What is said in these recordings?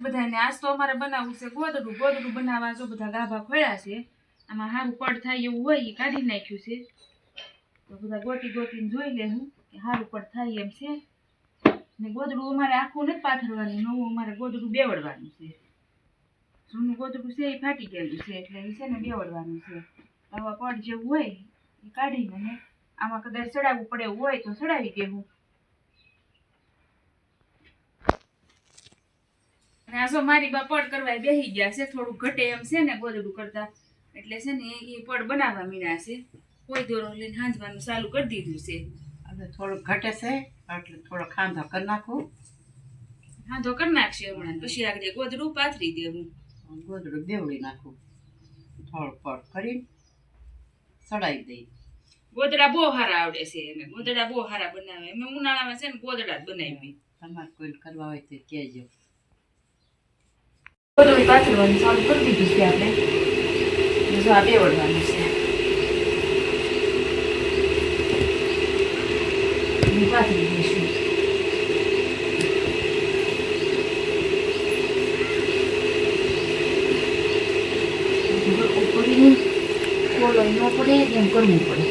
બધાને આજ અમારે બનાવવું છે. ગોદડું ગોદડું બનાવવા જો બધા ગાભા ખોયા છે. આમાં સારું પડ થાય એવું હોય એ કાઢી નાખ્યું છે. તો બધા ગોતી ગોતીને જોઈ લે હું કે સારું પડ થાય એમ છે. ને ગોદડું અમારે આખું નથી પાથરવાનું, નવું અમારે ગોદડું બેવડવાનું છે. જૂનું ગોદડું છે એ ફાટી ગયેલું છે એટલે એ છે ને બેવડવાનું છે. આવા પડ જેવું હોય એ કાઢીને આમાં કદાચ ચડાવવું પડે એવું હોય તો ચડાવી દેવું. અને જો મારી બા પડ કરવા બેસી ગયા છે થોડું ઘટે એમ છે ને ગોદડું કરતા. એટલે છે ને એ પડ બનાવવા મીણ્યા છે. કોઈ દોરો લઈને હાંજવાનું ચાલુ કરી દીધું છે. હવે થોડુંક ઘટે છે એટલે થોડો ખાંધો કરી નાખું. ખાંધો કરી નાખશે હમણાં પછી આગળ ગોદડું પાથરી દેવું. ગોદડું બેવડી નાખું. થોડું પડ કરી ચડાવી દઈ. ગોદડા બહુ સારા આવડે છે એને. ગોદડા બહુ સારા બનાવે. અમે ઉનાળામાં છે ને ગોદડા જ બનાવી. તમારે કોઈ કરવા હોય તો કહેજો. ગોદડું પાથરવાનું ચાલુ કરી દીધું છે આપણે ને જો આ બેવડવાનું છે ને પાથરી દઈશું ઉપરીને કોલો ન પડે એમ કરવું પડે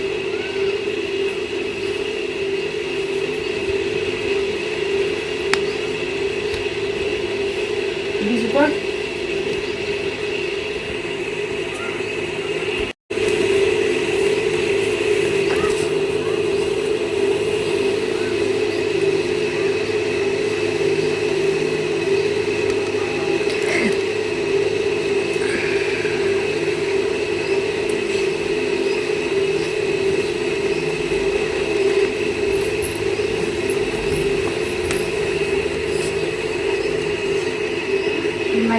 બીજું પણ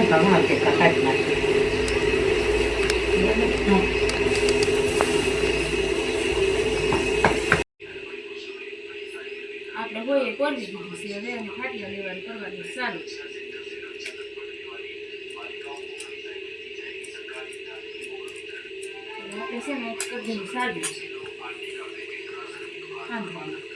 એમાંય ભાવ તે કાઢી નાખી આપણે હોય એ કરી દીધું છે હવે એમાં ખાટિયા લેવાનું કરવાનું ચાલુ આપણે છે ને કદમ સાદું બાંધવાનું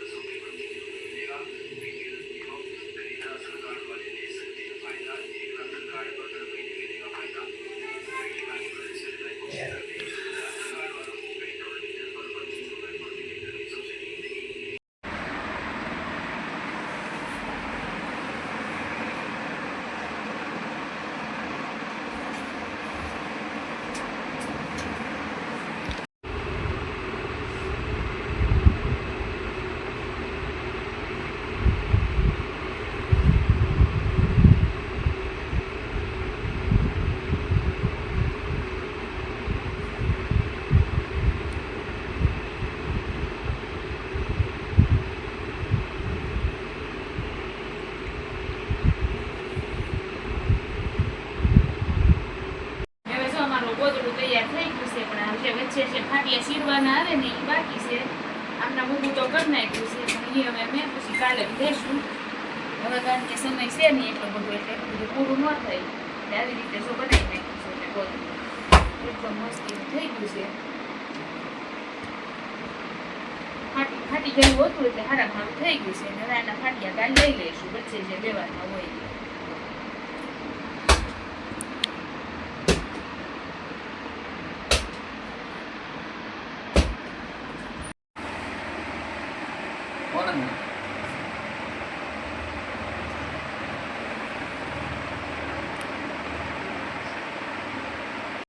હવે જો અમારું ગોદડું તૈયાર થઈ ગયું છે, પણ આ જે વચ્ચે જે ફાટિયા સીરવાના આવે ને એ બાકી છે. આમના ઊભું તો કરી નાખ્યું છે, પણ એ હવે મેં પછી કાલે લેશું. હવે કારણ કે સમય છે નહીં એટલો બધો, એટલે બધું પૂરું ન થાય. એટલે આવી રીતે જો બનાવી નાખ્યું છે એટલે ગોદડું. એકદમ મસ્ત થઈ ગયું છે. ફાટી ફાટી ગયું હતું એટલે હારા થઈ ગયું છે. હવે આના ફાટિયા કાલે લઈ લઈશું, વચ્ચે જે લેવાના હોય. Amen.